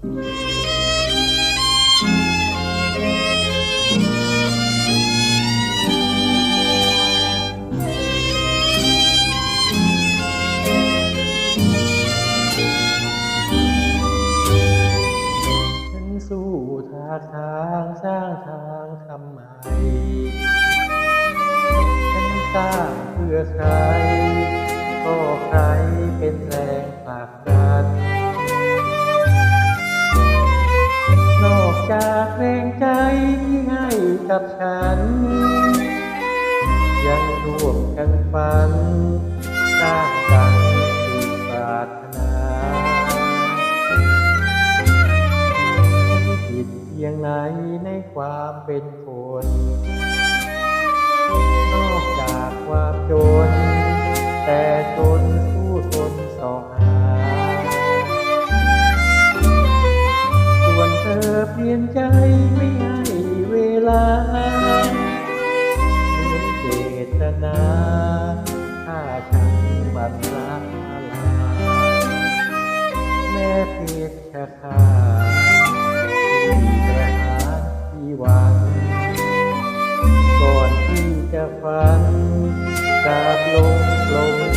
ฉันสู้ทาทางสร้างทางทำใหม่ฉันสร้างเพื่อใคร ก็ใครเป็นแรงผลักดัน ใจที่ให้กับฉัน ยังร่วมกันฝันสร้างสรรค์สุดปรารถนาฉันผิดเพียงไหนในความเป็นคนนอกจากความจนแต่ทนสู้ทน เปลี่ยนใจไม่ให้เวลาเหมือนเจตนาถ้าฉันบันลาลาแม่เพชรคาที่ประหารที่หวังก่อนที่จะฝันกาบลงลง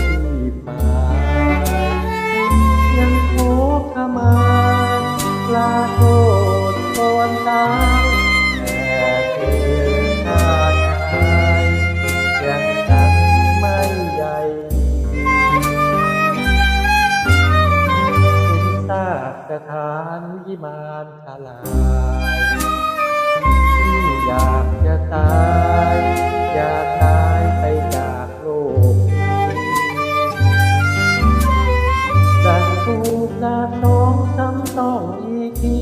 กสถานวิมานทลายที่อยากจะตาย อยากตายไปจากโลกนี้ดังถูกดาบสองซ้ำต้องอีกที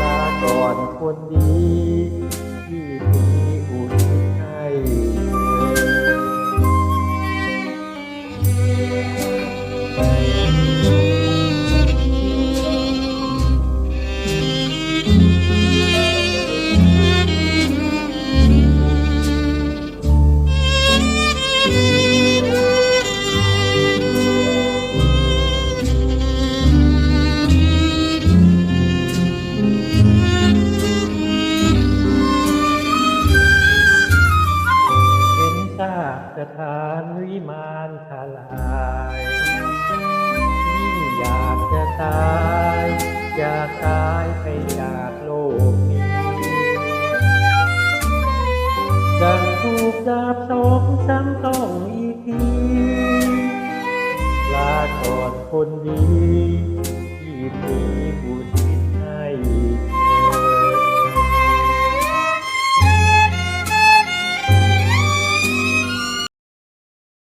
ลาก่อนคนดีที่ วิมานทลายยิ่งอยากจะตาย อยากตายไปจากโลกนี้ดังถูกดาบสองซ้ำต้องอีกทีลาก่อนคนดีที่มีบุญ